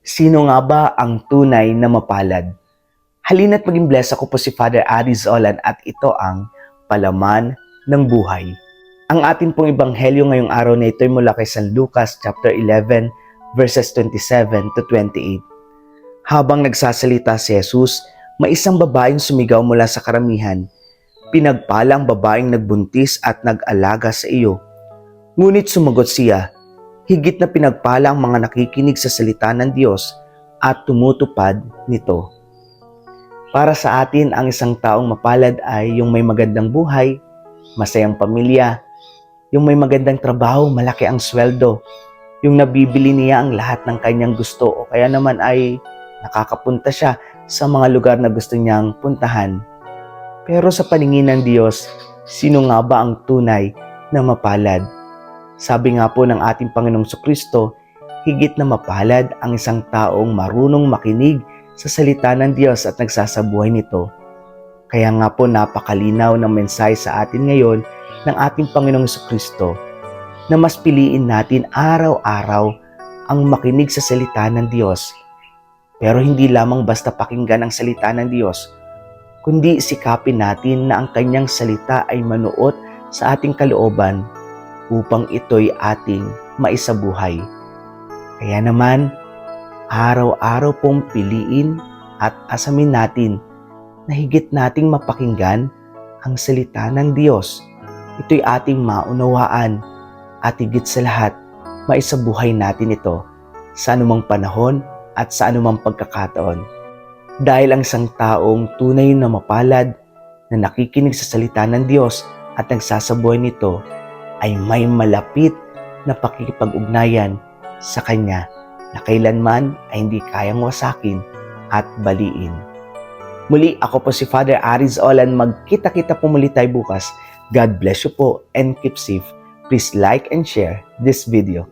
Sino nga ba ang tunay na mapalad? Halina't maging bless ako po si Father Aris Olan at ito ang Palaman ng Buhay. Ang atin pong ebanghelyo ngayong araw na ito ay mula kay San Lucas chapter 11 verses 27 to 28. Habang nagsasalita si Jesus, may isang babaeng sumigaw mula sa karamihan. Pinagpalang babaeng nagbuntis at nag-alaga sa iyo. Ngunit sumagot siya, higit na pinagpala ang mga nakikinig sa salita ng Diyos at tumutupad nito. Para sa atin, ang isang taong mapalad ay yung may magandang buhay, masayang pamilya, yung may magandang trabaho, malaki ang sweldo, yung nabibili niya ang lahat ng kanyang gusto o kaya naman ay nakakapunta siya sa mga lugar na gusto niyang puntahan. Pero sa paningin ng Diyos, sino nga ba ang tunay na mapalad? Sabi nga po ng ating Panginoong Kristo, higit na mapalad ang isang taong marunong makinig sa salita ng Diyos at nagsasabuhay nito. Kaya nga po napakalinaw ng mensahe sa atin ngayon ng ating Panginoong Kristo na mas piliin natin araw-araw ang makinig sa salita ng Diyos. Pero hindi lamang basta pakinggan ang salita ng Diyos, kundi sikapin natin na ang kanyang salita ay manuot sa ating kalooban upang ito'y ating maisabuhay. Kaya naman, araw-araw pong piliin at asamin natin na higit nating mapakinggan ang salita ng Diyos. Ito'y ating maunawaan at higit sa lahat, maisabuhay natin ito sa anumang panahon at sa anumang pagkakataon. Dahil ang isang taong tunay na mapalad na nakikinig sa salita ng Diyos at nagsasabuhay nito ay may malapit na pakikipag-ugnayan sa Kanya na kailanman ay hindi kayang wasakin at baliin. Muli ako po si Father Aris Olan. Magkita-kita po muli tayo bukas. God bless you po and keep safe. Please like and share this video.